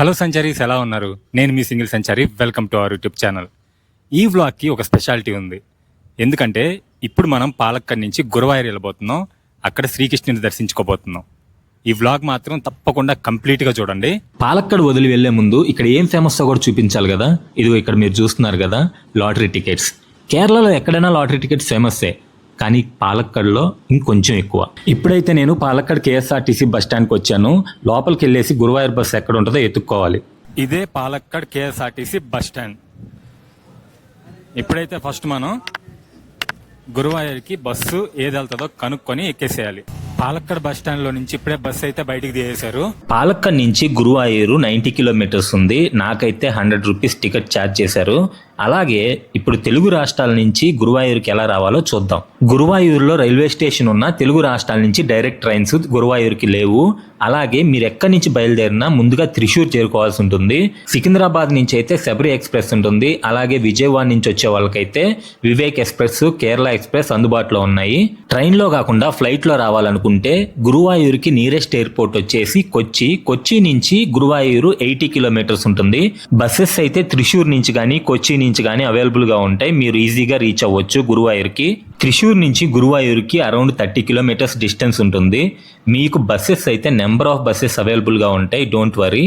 Hello సంచారీస్ ఎలా ఉన్నారు? నేను మీ single Sanchari welcome to our YouTube channel. ఈ వ్లాగ్కి ఒక స్పెషాలిటీ ఉంది. ఎందుకంటే ఇప్పుడు మనం పాలక్కడి నుంచి గురువాయూర్ వెళ్ళబోతున్నాం. అక్కడ శ్రీకృష్ణుని దర్శించుకోబోతున్నాం. ఈ వ్లాగ్ మాత్రం తప్పకుండా కంప్లీట్గా చూడండి. పాలక్కడ్ వదిలి వెళ్ళే ముందు ఇక్కడ ఏం ఫేమస్ కూడా చూపించాలి కదా? ఇదిగో ఇక్కడ మీరు చూస్తున్నారు కదా లాటరీ టికెట్స్. కేరళలో ఎక్కడైనా లాటరీ టికెట్స్ ఫేమస్సే కానీ పాలక్కడ్లో ఇంకొంచెం ఎక్కువ. ఇప్పుడైతే నేను పాలక్కడ్ కేఎస్ఆర్టీసీ బస్ స్టాండ్కి వచ్చాను. లోపలికి వెళ్ళేసి గురువాయూర్ బస్ ఎక్కడ ఉంటుందో ఎత్తుక్కోవాలి. ఇదే పాలక్కడ్ కేఎస్ఆర్టీసీ బస్ స్టాండ్. ఇప్పుడైతే ఫస్ట్ మనం గురువాయూర్కి బస్సు ఏది వెళ్తుందో కనుక్కొని ఎక్కేసేయాలి. పాలక్కడ్ బస్ స్టాండ్లో నుంచి ఇప్పుడే బస్ అయితే బయటికి తీసేశారు పాలక్కడ్ నుంచి గురువాయూరు నైంటీ కిలోమీటర్స్ ఉంది. నాకైతే హండ్రెడ్ రూపీస్ టికెట్ ఛార్జ్ చేశారు. అలాగే ఇప్పుడు తెలుగు రాష్ట్రాల నుంచి గురువాయూరుకి ఎలా రావాలో చూద్దాం. గురువాయూరులో రైల్వే స్టేషన్ ఉన్న తెలుగు రాష్ట్రాల నుంచి డైరెక్ట్ ట్రైన్స్ గురువాయూరుకి లేవు. అలాగే మీరు ఎక్కడి నుంచి బయలుదేరినా ముందుగా త్రిశూర్ చేరుకోవాల్సి ఉంటుంది. సికింద్రాబాద్ నుంచి అయితే శబరి ఎక్స్ప్రెస్ ఉంటుంది. అలాగే విజయవాడ నుంచి వచ్చే వాళ్ళకైతే వివేక్ ఎక్స్ప్రెస్ కేరళ ఎక్స్ప్రెస్ అందుబాటులో ఉన్నాయి. ట్రైన్లో కాకుండా ఫ్లైట్లో అనుకుంటే గురువాయూరుకి నియరెస్ట్ ఎయిర్పోర్ట్ వచ్చేసి కొచ్చి. కొచ్చి నుంచి గురువాయూరు ఎయిటీ కిలోమీటర్స్ ఉంటుంది. బస్సెస్ అయితే త్రిశూర్ నుంచి కానీ కొచ్చి నుంచి కానీ అవైలబుల్గా ఉంటాయి. మీరు ఈజీగా రీచ్ అవ్వచ్చు గురువాయూర్కి. త్రిశూర్ నుంచి గురువాయూర్కి అరౌండ్ థర్టీ కిలోమీటర్స్ డిస్టెన్స్ ఉంటుంది. మీకు బస్సెస్ అయితే నెంబర్ ఆఫ్ బస్సెస్ అవైలబుల్గా ఉంటాయి. డోంట్ వరీ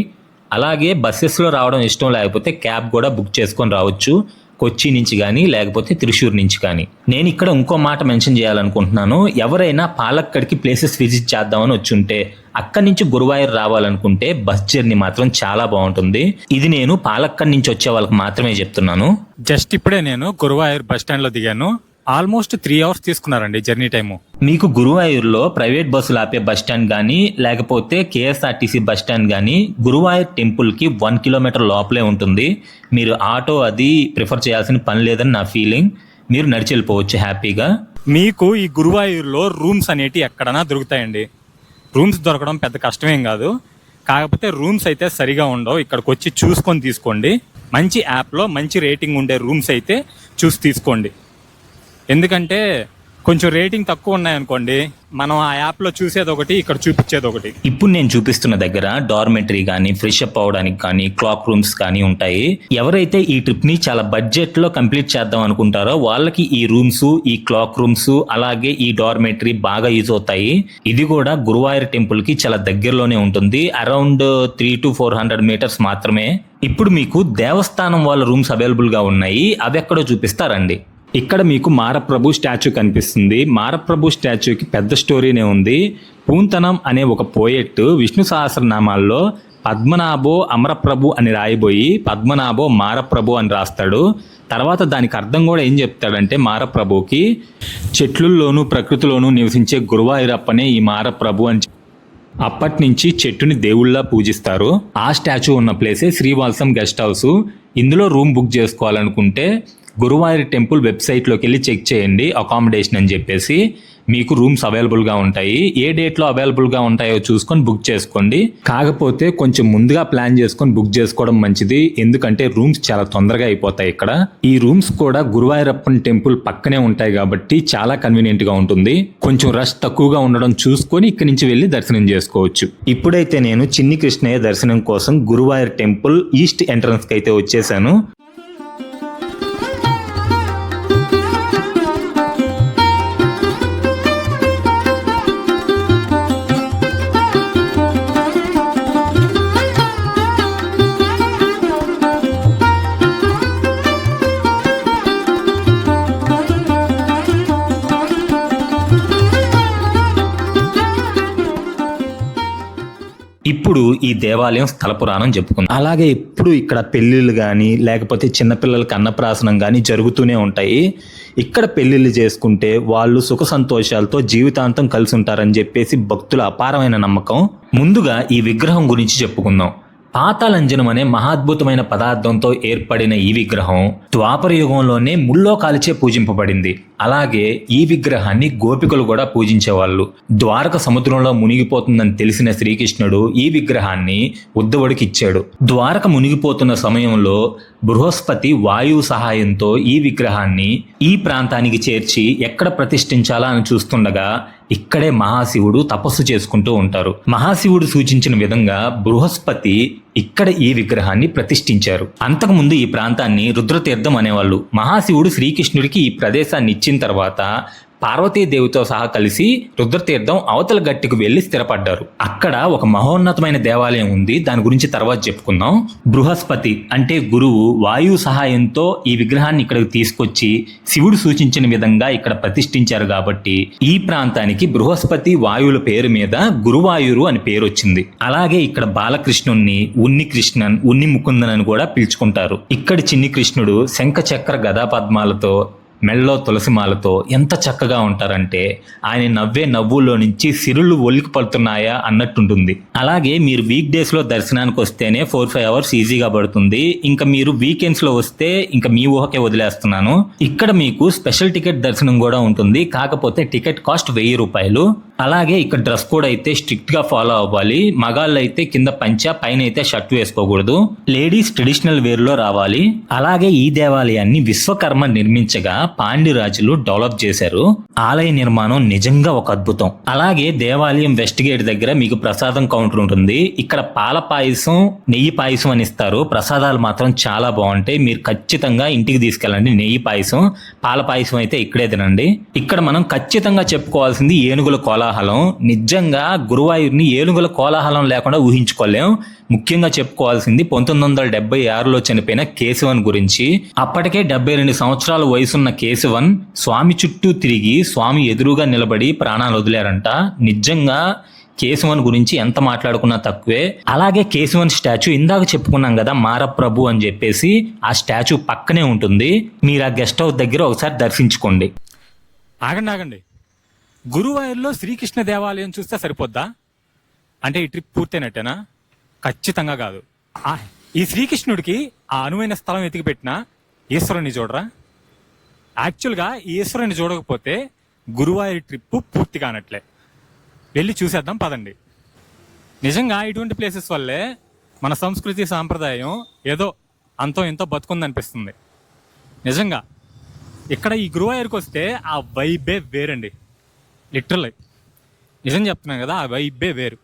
అలాగే బస్సెస్లో రావడం ఇష్టం లేకపోతే క్యాబ్ కూడా బుక్ చేసుకొని రావచ్చు. కొచ్చి నుంచి కానీ లేకపోతే త్రిశూర్ నుంచి కానీ. నేను ఇక్కడ ఇంకో మాట మెన్షన్ చేయాలనుకుంటున్నాను. ఎవరైనా పాలక్కడికి ప్లేసెస్ విజిట్ చేద్దామని వచ్చుంటే అక్కడి నుంచి గురువాయూర్ రావాలనుకుంటే బస్ జర్నీ మాత్రం చాలా బాగుంటుంది. ఇది నేను పాలక్కడి నుంచి వచ్చే వాళ్ళకి మాత్రమే చెప్తున్నాను. జస్ట్ ఇప్పుడే నేను గురువాయూర్ బస్ స్టాండ్లో దిగాను. ఆల్మోస్ట్ త్రీ అవర్స్ తీసుకున్నారండి జర్నీ టైము. మీకు గురువాయూర్లో ప్రైవేట్ బస్సులు ఆపే బస్ స్టాండ్ కానీ లేకపోతే కేఎస్ఆర్టీసీ బస్ స్టాండ్ కానీ గురువాయూర్ టెంపుల్కి వన్ కిలోమీటర్ లోపలే ఉంటుంది. మీరు ఆటో అది ప్రిఫర్ చేయాల్సిన పని లేదని నా ఫీలింగ్. మీరు నడిచి వెళ్ళిపోవచ్చు హ్యాపీగా. మీకు ఈ గురువాయూర్లో రూమ్స్ అనేటి ఎక్కడైనా దొరుకుతాయండి. రూమ్స్ దొరకడం పెద్ద కష్టమేం కాదు. కాకపోతే రూమ్స్ అయితే సరిగా ఉండవు. ఇక్కడికి వచ్చి చూసుకొని తీసుకోండి. మంచి యాప్లో మంచి రేటింగ్ ఉండే రూమ్స్ అయితే చూసి తీసుకోండి. ఎందుకంటే కొంచెం రేటింగ్ తక్కువ ఉన్నాయనుకోండి మనం ఆ యాప్లో చూసేది ఒకటి ఇక్కడ చూపించేది ఒకటి. ఇప్పుడు నేను చూపిస్తున్న దగ్గర డార్మెంటరీ కానీ ఫ్రెష్ అప్ అవడానికి కానీ క్లాక్ రూమ్స్ కానీ ఉంటాయి. ఎవరైతే ఈ ట్రిప్ని చాలా బడ్జెట్లో కంప్లీట్ చేద్దాం అనుకుంటారో వాళ్ళకి ఈ రూమ్స్ ఈ క్లాక్ రూమ్స్ అలాగే ఈ డార్మెంటరీ బాగా యూజ్ అవుతాయి. ఇది కూడా గురువాయూర్ టెంపుల్కి చాలా దగ్గరలోనే ఉంటుంది. Around three to four hundred metres మాత్రమే. ఇప్పుడు మీకు దేవస్థానం వాళ్ళ రూమ్స్ అవైలబుల్గా ఉన్నాయి. అవి ఎక్కడో చూపిస్తారండి. ఇక్కడ మీకు మారప్రభు స్టాచ్యూ కనిపిస్తుంది. మారప్రభు స్టాచ్యూకి పెద్ద స్టోరీనే ఉంది. పూంతనం అనే ఒక పోయెట్ విష్ణు సహస్రనామాల్లో పద్మనాభో అమరప్రభు అని రాయబోయి పద్మనాభో మారప్రభు అని రాస్తాడు. తర్వాత దానికి అర్థం కూడా ఏం చెప్తాడంటే మారప్రభుకి చెట్లుల్లోనూ ప్రకృతిలోనూ నివసించే గురువాయూరప్పనే ఈ మారప్రభు అని అప్పటి నుంచి చెట్టుని దేవుళ్ళ పూజిస్తారు. ఆ స్టాచ్యూ ఉన్న ప్లేసే శ్రీవాల్సం గెస్ట్ హౌస్. ఇందులో రూమ్ బుక్ చేసుకోవాలనుకుంటే గురువారి టెంపుల్ వెబ్సైట్లోకి వెళ్ళి చెక్ చేయండి అకామిడేషన్ అని చెప్పేసి. మీకు రూమ్స్ అవైలబుల్గా ఉంటాయి. ఏ డేట్లో అవైలబుల్గా ఉంటాయో చూసుకొని బుక్ చేసుకోండి. కాకపోతే కొంచెం ముందుగా ప్లాన్ చేసుకొని బుక్ చేసుకోవడం మంచిది. ఎందుకంటే రూమ్స్ చాలా తొందరగా అయిపోతాయి ఇక్కడ. ఈ రూమ్స్ కూడా గురువాయూరప్పన్ టెంపుల్ పక్కనే ఉంటాయి కాబట్టి చాలా కన్వీనియంట్గా ఉంటుంది. కొంచెం రష్ తక్కువగా ఉండడం చూసుకొని ఇక్కడి నుంచి వెళ్ళి దర్శనం చేసుకోవచ్చు. ఇప్పుడైతే నేను చిన్ని కృష్ణయ్య దర్శనం కోసం గురువాయూర్ టెంపుల్ ఈస్ట్ ఎంట్రన్స్కి అయితే వచ్చేసాను. ఇప్పుడు ఈ దేవాలయం స్థల పురాణం చెప్పుకుందాం. అలాగే ఇప్పుడు ఇక్కడ పెళ్ళిళ్ళు కానీ లేకపోతే చిన్నపిల్లలకి అన్నప్రాసనం కానీ జరుగుతూనే ఉంటాయి. ఇక్కడ పెళ్ళిళ్ళు చేసుకుంటే వాళ్ళు సుఖ సంతోషాలతో జీవితాంతం కలిసి ఉంటారని చెప్పేసి భక్తుల అపారమైన నమ్మకం. ముందుగా ఈ విగ్రహం గురించి చెప్పుకుందాం. పాతాళంజనం అనే మహాద్భుతమైన పదార్థంతో ఏర్పడిన ఈ విగ్రహం ద్వాపర యుగంలోనే ముల్లో కాలిచే పూజింపబడింది. అలాగే ఈ విగ్రహాన్ని గోపికలు కూడా పూజించేవాళ్ళు. ద్వారక సముద్రంలో మునిగిపోతుందని తెలిసిన శ్రీకృష్ణుడు ఈ విగ్రహాన్ని ఉద్ధవుడికి ఇచ్చాడు ద్వారక మునిగిపోతున్న సమయంలో బృహస్పతి వాయువు సహాయంతో ఈ విగ్రహాన్ని ఈ ప్రాంతానికి చేర్చి ఎక్కడ ప్రతిష్ఠించాలా అని చూస్తుండగా ఇక్కడే మహాశివుడు తపస్సు చేసుకుంటూ ఉంటారు. మహాశివుడు సూచించిన విధంగా బృహస్పతి ఇక్కడ ఈ విగ్రహాన్ని ప్రతిష్ఠించారు. అంతకుముందు ఈ ప్రాంతాన్ని రుద్రతీర్థం అనేవాళ్ళు. మహాశివుడు శ్రీకృష్ణుడికి ఈ ప్రదేశాన్ని ఇచ్చిన తర్వాత పార్వతీదేవితో సహా కలిసి రుద్రతీర్థం అవతల గట్టికి వెళ్ళి స్థిరపడ్డారు. అక్కడ ఒక మహోన్నతమైన దేవాలయం ఉంది. దాని గురించి తర్వాత చెప్పుకుందాం. బృహస్పతి అంటే గురువు వాయువు సహాయంతో ఈ విగ్రహాన్ని ఇక్కడికి తీసుకొచ్చి శివుడు సూచించిన విధంగా ఇక్కడ ప్రతిష్ఠించారు కాబట్టి ఈ ప్రాంతానికి బృహస్పతి వాయువుల పేరు మీద గురువాయురు అని పేరు వచ్చింది. అలాగే ఇక్కడ బాలకృష్ణుణ్ణి ఉన్ని కృష్ణన్ ఉన్ని ముకుందన్ అని కూడా పిలుచుకుంటారు. ఇక్కడి చిన్ని కృష్ణుడు శంఖ చక్ర గదా పద్మాలతో మెళ్ళో తులసిమాలతో ఎంత చక్కగా ఉంటారంటే ఆయన నవ్వే నవ్వుల్లో నుంచి సిరులు ఒలికి పడుతున్నాయా అన్నట్టుంటుంది. అలాగే మీరు వీక్ డేస్లో దర్శనానికి వస్తేనే ఫోర్ ఫైవ్ అవర్స్ ఈజీగా పడుతుంది. ఇంకా మీరు వీకెండ్స్లో వస్తే ఇంకా మీ ఊహకే వదిలేస్తున్నాను. ఇక్కడ మీకు స్పెషల్ టికెట్ దర్శనం కూడా ఉంటుంది. కాకపోతే టికెట్ కాస్ట్ వెయ్యి రూపాయలు. అలాగే ఇక్కడ డ్రెస్ కోడ్ అయితే స్ట్రిక్ట్గా ఫాలో అవ్వాలి. మగాళ్ళు అయితే కింద పంచ పైన అయితే షర్ట్ వేసుకోకూడదు. లేడీస్ ట్రెడిషనల్ వేర్లో రావాలి. అలాగే ఈ దేవాలయాన్ని విశ్వకర్మ నిర్మించగా పాండ్యరాజులు డెవలప్ చేశారు. ఆలయ నిర్మాణం నిజంగా ఒక అద్భుతం. అలాగే దేవాలయం వెస్ట్ గేట్ దగ్గర మీకు ప్రసాదం కౌంటర్ ఉంటుంది. ఇక్కడ పాల పాయసం నెయ్యి పాయసం అని ఇస్తారు. ప్రసాదాలు మాత్రం చాలా బాగుంటాయి. మీరు ఖచ్చితంగా ఇంటికి తీసుకెళ్ళండి. నెయ్యి పాయసం పాల పాయసం అయితే ఇక్కడే తినండి. ఇక్కడ మనం ఖచ్చితంగా చెప్పుకోవాల్సింది ఏనుగుల కోలాహలం. నిజంగా గురువాయూర్ని ఏనుగుల కోలాహలం లేకుండా ఊహించుకోలేం. ముఖ్యంగా చెప్పుకోవాల్సింది పంతొమ్మిది వందల డెబ్బై ఆరులో చనిపోయిన కేశవన్ గురించి. అప్పటికే డెబ్బై రెండు సంవత్సరాల వయసున్న కేశవన్ స్వామి చుట్టూ తిరిగి స్వామి ఎదురుగా నిలబడి ప్రాణాలు వదిలారంట. నిజంగా కేశవన్ గురించి ఎంత మాట్లాడుకున్నా తక్కువే. అలాగే కేశవన్ స్టాచ్యూ ఇందాక చెప్పుకున్నాం కదా మారప్రభు అని చెప్పేసి ఆ స్టాచ్యూ పక్కనే ఉంటుంది. మీరు ఆ గెస్ట్ హౌస్ దగ్గర ఒకసారి దర్శించుకోండి. ఆగండి ఆగండి. గురువాయూర్లో శ్రీకృష్ణ దేవాలయం చూస్తే సరిపోద్దా? అంటే ఈ ట్రిప్ పూర్తయినట్టేనా? ఖచ్చితంగా కాదు. ఈ శ్రీకృష్ణుడికి ఆ అనువైన స్థలం వెతికి పెట్టినా ఈశ్వరుని చూడరా? యాక్చువల్గా ఈశ్వరుని చూడకపోతే గురువాయూర్ ట్రిప్ పూర్తి కానట్లే. వెళ్ళి చూసేద్దాం పదండి. నిజంగా ఇటువంటి ప్లేసెస్ వల్లే మన సంస్కృతి సాంప్రదాయం ఏదో అంతో ఎంతో బతుకుందనిపిస్తుంది. నిజంగా ఇక్కడ ఈ గురువాయూర్కి వస్తే ఆ వైబే వేరండి. లిటరల్. నిజం చెప్తున్నాను కదా ఆ వైబే వేరు.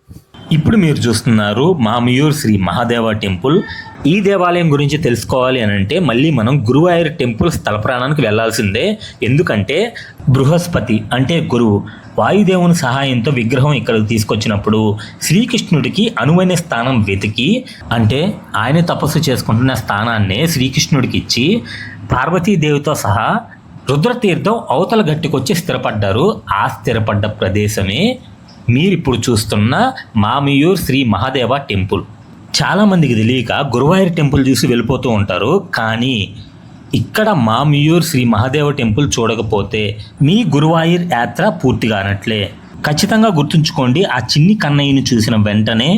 ఇప్పుడు మీరు చూస్తున్నారు మామయూర్ శ్రీ మహాదేవ టెంపుల్. ఈ దేవాలయం గురించి తెలుసుకోవాలి అని అంటే మళ్ళీ మనం గురువాయూర్ టెంపుల్ స్థల ప్రాణానికి వెళ్ళాల్సిందే. ఎందుకంటే బృహస్పతి అంటే గురువు వాయుదేవుని సహాయంతో విగ్రహం ఇక్కడికి తీసుకొచ్చినప్పుడు శ్రీకృష్ణుడికి అనువైన స్థానం వెతికి అంటే ఆయన తపస్సు చేసుకుంటున్న స్థానాన్నే శ్రీకృష్ణుడికి ఇచ్చి పార్వతీదేవితో సహా రుద్రతీర్థం అవతల గట్టుకొచ్చి స్థిరపడ్డారు. ఆ స్థిరపడ్డ ప్రదేశమే మీరిప్పుడు చూస్తున్న మామియూర్ శ్రీ మహాదేవ టెంపుల్. చాలామందికి తెలియక గురువాయూర్ టెంపుల్ చూసి వెళ్ళిపోతూ ఉంటారు. కానీ ఇక్కడ మామియూర్ శ్రీ మహాదేవ టెంపుల్ చూడకపోతే మీ గురువాయూర్ యాత్ర పూర్తిగా అనట్లే ఖచ్చితంగా గుర్తుంచుకోండి ఆ చిన్ని కన్నయ్యని చూసిన వెంటనే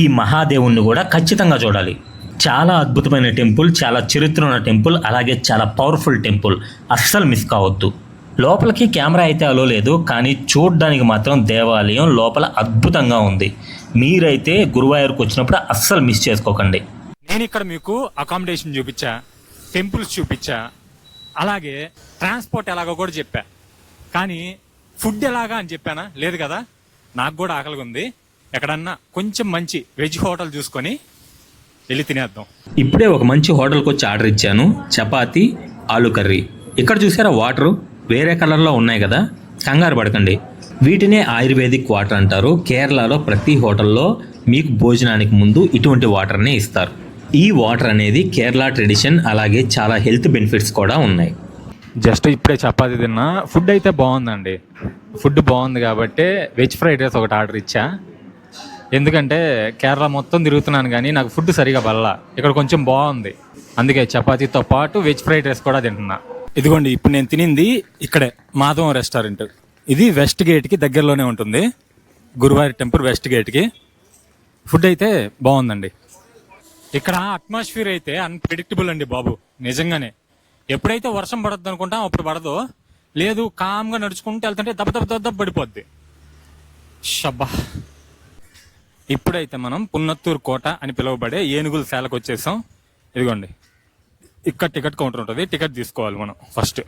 ఈ మహాదేవుణ్ణి కూడా ఖచ్చితంగా చూడాలి. చాలా అద్భుతమైన టెంపుల్ చాలా చరిత్ర ఉన్న టెంపుల్ అలాగే చాలా పవర్ఫుల్ టెంపుల్. అస్సలు మిస్ కావద్దు. లోపలికి కెమెరా అయితే అలో లేదు కానీ చూడడానికి మాత్రం దేవాలయం లోపల అద్భుతంగా ఉంది. మీరైతే గురువాయూర్కి వచ్చినప్పుడు అస్సలు మిస్ చేసుకోకండి. నేను ఇక్కడ మీకు అకామిడేషన్ చూపించా టెంపుల్స్ చూపించా అలాగే ట్రాన్స్పోర్ట్ ఎలాగో కూడా చెప్పా. కానీ ఫుడ్ ఎలాగా అని చెప్పానా? లేదు కదా? నాకు కూడా ఆకలిగా ఉంది ఎక్కడన్నా కొంచెం మంచి వెజ్ హోటల్ చూసుకొని వెళ్ళి తినేద్దాం. ఇప్పుడే ఒక మంచి హోటల్కి వచ్చి ఆర్డర్ ఇచ్చాను. చపాతి ఆలు కర్రీ. ఇక్కడ చూసారా వాటర్? వేరే కలర్లో ఉన్నాయి కదా? కంగారు పడకండి. వీటినే ఆయుర్వేదిక్ వాటర్ అంటారు. కేరళలో ప్రతి హోటల్లో మీకు భోజనానికి ముందు ఇటువంటి వాటర్నే ఇస్తారు. ఈ వాటర్ అనేది కేరళ ట్రెడిషన్ అలాగే చాలా హెల్త్ బెనిఫిట్స్ కూడా ఉన్నాయి. జస్ట్ ఇప్పుడే చపాతి తిన్నా. ఫుడ్ అయితే బాగుందండి. ఫుడ్ బాగుంది కాబట్టి వెజ్ ఫ్రైడ్ రైస్ ఒకటి ఆర్డర్ ఇచ్చా. ఎందుకంటే కేరళ మొత్తం తిరుగుతున్నాను కానీ నాకు ఫుడ్ సరిగా పడల ఇక్కడ కొంచెం బాగుంది. అందుకే చపాతీతో పాటు వెజ్ ఫ్రైడ్ రైస్ కూడా తింటున్నా. ఇదిగోండి ఇప్పుడు నేను తినింది ఇక్కడే మాధవం రెస్టారెంట్. ఇది వెస్ట్ గేట్కి దగ్గరలోనే ఉంటుంది. గురువారి టెంపుల్ వెస్ట్ గేట్కి ఫుడ్ అయితే బాగుందండి. ఇక్కడ అట్మాస్ఫియర్ అయితే అన్ప్రిడిక్టబుల్ అండి బాబు నిజంగానే. ఎప్పుడైతే వర్షం పడద్దు అనుకుంటాం అప్పుడు పడదు. లేదు కామ్గా నడుచుకుంటూ వెళ్తుంటే దెబ్బ దెబ్బ దెబ్బ పడిపోద్ది. షబ్బా. ఇప్పుడైతే మనం పున్నత్తూరు కోట అని పిలువబడే ఏనుగుల శాలకు వచ్చేసాం. ఇదిగోండి. ఇక్కడ టికెట్ కౌంటర్ ఉంటుంది. టికెట్ తీసుకోవాలి మనం ఫస్ట్.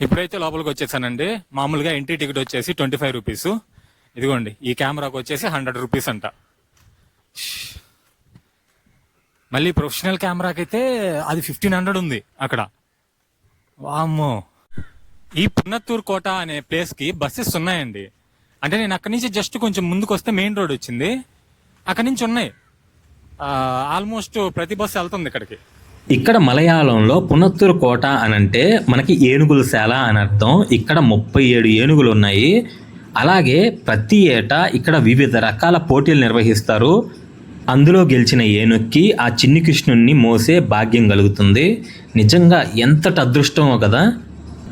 ఇప్పుడైతే లోపలికి వచ్చేసానండి. మామూలుగా ఎంట్రీ టికెట్ వచ్చేసి ట్వంటీ ఫైవ్ రూపీస్. ఇదిగోండి. ఈ కెమెరాకు వచ్చేసి హండ్రెడ్ రూపీస్ అంట. మళ్ళీ ప్రొఫెషనల్ కెమెరాకి అయితే అది ఫిఫ్టీన్ హండ్రెడ్ ఉంది అక్కడ. వామ్మో. ఈ పున్నత్తూరు కోట అనే ప్లేస్కి బస్సెస్ ఉన్నాయండి. అంటే నేను అక్కడి నుంచి జస్ట్ కొంచెం ముందుకు వస్తే మెయిన్ రోడ్ వచ్చింది. అక్కడి నుంచి ఉన్నాయి. ఆల్మోస్ట్ ప్రతి బస్సు వెళ్తుంది ఇక్కడికి. ఇక్కడ మలయాళంలో పునత్తూరు కోట అని అంటే మనకి ఏనుగుల శాల అని అర్థం. ఇక్కడ ముప్పై ఏడు ఏనుగులు ఉన్నాయి. అలాగే ప్రతి ఏటా ఇక్కడ వివిధ రకాల పోటీలు నిర్వహిస్తారు. అందులో గెలిచిన ఏనుక్కి ఆ చిన్ని కృష్ణుణ్ణి మోసే భాగ్యం కలుగుతుంది. నిజంగా ఎంతటి అదృష్టమో కదా.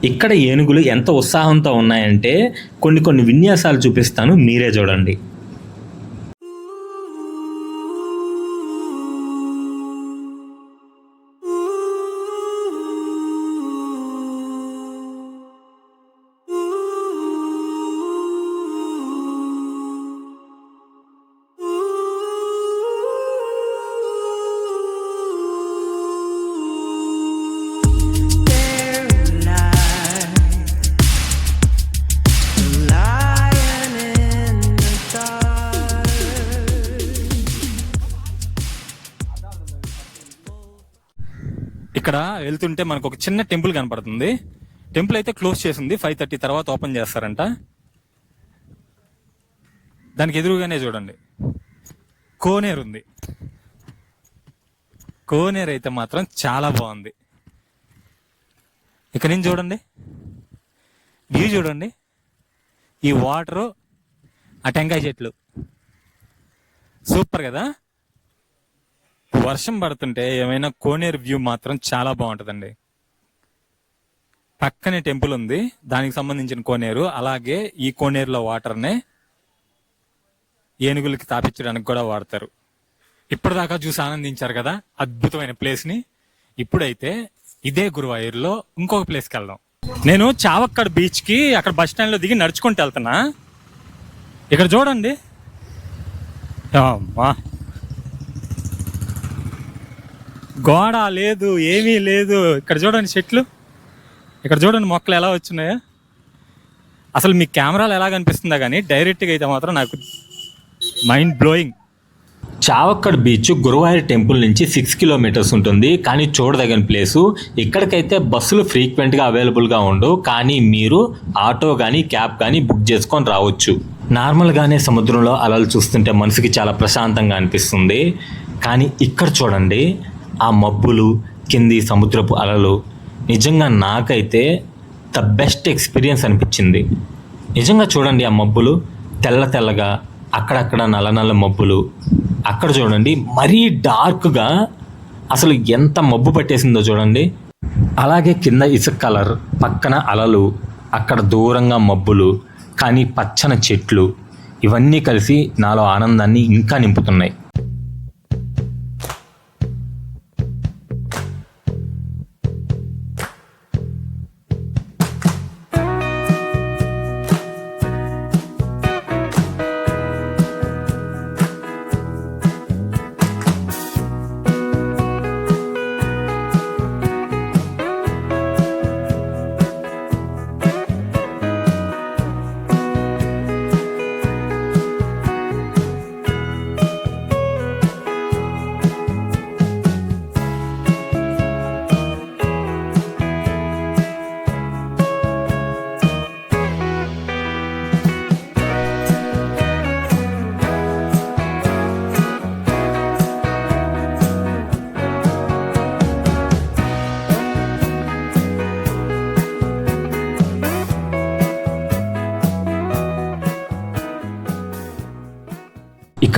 ఇక్కడ ఏనుగులు ఎంత ఉత్సాహంతో ఉన్నాయంటే కొన్ని కొన్ని విన్యాసాలు చూపిస్తాను మీరే చూడండి. వెళ్తుంటే మనకు ఒక చిన్న టెంపుల్ కనపడుతుంది. టెంపుల్ అయితే క్లోజ్ చేసింది. ఫైవ్ థర్టీ తర్వాత ఓపెన్ చేస్తారంట. దానికి ఎదురుగానే చూడండి. కోనేరు ఉంది. కోనేరు అయితే మాత్రం చాలా బాగుంది. ఇక్కడ నుంచి చూడండి. వ్యూ చూడండి. ఈ వాటరు ఆ టెంకాయ చెట్లు. సూపర్ కదా? వర్షం పడుతుంటే ఏమైనా కోనేరు వ్యూ మాత్రం చాలా బాగుంటుందండి. పక్కనే టెంపుల్ ఉంది దానికి సంబంధించిన కోనేరు అలాగే ఈ కోనేరులో వాటర్నే ఏనుగులకి తాపించడానికి కూడా వాడతారు. ఇప్పటిదాకా చూసి ఆనందించారు కదా అద్భుతమైన ప్లేస్ని. ఇప్పుడైతే ఇదే గురువాయూరులో ఇంకొక ప్లేస్కి వెళ్దాం. నేను చావక్కడ బీచ్కి అక్కడ బస్ స్టాండ్లో దిగి నడుచుకుంటూ వెళ్తున్నా. ఇక్కడ చూడండి. అమ్మా గోడ లేదు ఏమీ లేదు. ఇక్కడ చూడండి చెట్లు. ఇక్కడ చూడండి మొక్కలు ఎలా వచ్చినాయో. అసలు మీ కెమెరాలు ఎలా కనిపిస్తుందా కానీ డైరెక్ట్గా అయితే మాత్రం నాకు mind blowing Chavakkad beach Guruvayur temple నుంచి సిక్స్ కిలోమీటర్స్ ఉంటుంది. కానీ చూడదగిన ప్లేసు ఇక్కడికైతే బస్సులు ఫ్రీక్వెంట్గా అవైలబుల్గా ఉండవు కానీ మీరు ఆటో కానీ క్యాబ్ కానీ బుక్ చేసుకొని రావచ్చు. నార్మల్గానే సముద్రంలో అలలు చూస్తుంటే మనసుకి చాలా ప్రశాంతంగా అనిపిస్తుంది. కానీ ఇక్కడ చూడండి ఆ మబ్బులు కింది సముద్రపు అలలు నిజంగా నాకైతే ద బెస్ట్ ఎక్స్పీరియన్స్ అనిపించింది. నిజంగా చూడండి ఆ మబ్బులు తెల్ల తెల్లగా అక్కడక్కడ నల్ల నల్ల మబ్బులు. అక్కడ చూడండి మరీ డార్క్గా అసలు ఎంత మబ్బు పట్టేసిందో చూడండి. అలాగే కింద ఇసుక కలర్ పక్కన అలలు అక్కడ దూరంగా మబ్బులు కానీ పచ్చని చెట్లు. ఇవన్నీ కలిసి నాలో ఆనందాన్ని ఇంకా నింపుతున్నాయి.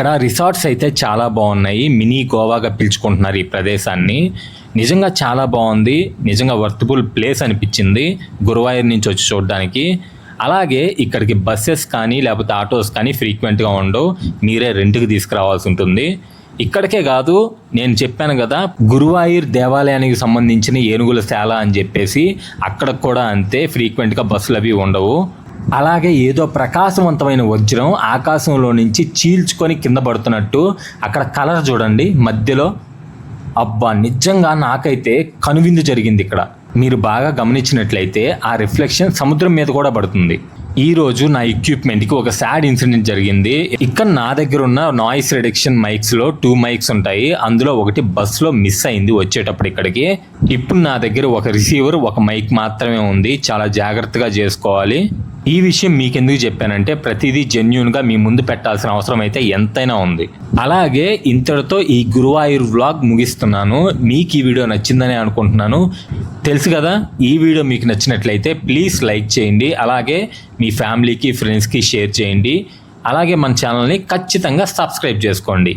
ఇక్కడ రిసార్ట్స్ అయితే చాలా బాగున్నాయి. మినీ గోవాగా పిలుచుకుంటున్నారు ఈ ప్రదేశాన్ని. నిజంగా చాలా బాగుంది. నిజంగా వర్తబుల్ ప్లేస్ అనిపించింది. గురువాయూర్ నుంచి వచ్చి చూడడానికి. అలాగే ఇక్కడికి బస్సెస్ కానీ లేకపోతే ఆటోస్ కానీ ఫ్రీక్వెంట్గా ఉండవు. మీరే రెంట్కి తీసుకురావాల్సి ఉంటుంది. ఇక్కడికే కాదు నేను చెప్పాను కదా గురువాయూర్ దేవాలయానికి సంబంధించిన ఏనుగుల శాల అని చెప్పేసి అక్కడ కూడా అంతే ఫ్రీక్వెంట్గా బస్సులు అవి ఉండవు. అలాగే ఏదో ప్రకాశవంతమైన వజ్రం ఆకాశంలో నుంచి చీల్చుకొని కింద పడుతున్నట్టు అక్కడ కలర్ చూడండి మధ్యలో. అబ్బా నిజంగా నాకైతే కనువిందు జరిగింది ఇక్కడ. మీరు బాగా గమనించినట్లయితే ఆ రిఫ్లెక్షన్ సముద్రం మీద కూడా పడుతుంది. ఈ రోజు నా ఎక్విప్మెంట్కి ఒక సాడ్ ఇన్సిడెంట్ జరిగింది. ఇక్కడ నా దగ్గర ఉన్న నాయిస్ రిడక్షన్ మైక్స్లో టూ మైక్స్ ఉంటాయి. అందులో ఒకటి బస్సులో మిస్ అయింది వచ్చేటప్పుడు ఇక్కడికి. ఇప్పుడు నా దగ్గర ఒక రిసీవర్ ఒక మైక్ మాత్రమే ఉంది. చాలా జాగ్రత్తగా చేసుకోవాలి. ఈ విషయం మీకెందుకు చెప్పానంటే ప్రతిదీ జెన్యున్గా మీ ముందు పెట్టాల్సిన అవసరం అయితే ఎంతైనా ఉంది. అలాగే ఇంతటితో ఈ గురువాయూర్ వ్లాగ్ ముగిస్తున్నాను. మీకు ఈ వీడియో నచ్చిందని అనుకుంటున్నాను. తెలుసు కదా ఈ వీడియో మీకు నచ్చినట్లయితే ప్లీజ్ లైక్ చేయండి. అలాగే మీ ఫ్యామిలీకి ఫ్రెండ్స్కి షేర్ చేయండి. అలాగే మన ఛానల్ని ఖచ్చితంగా సబ్స్క్రైబ్ చేసుకోండి.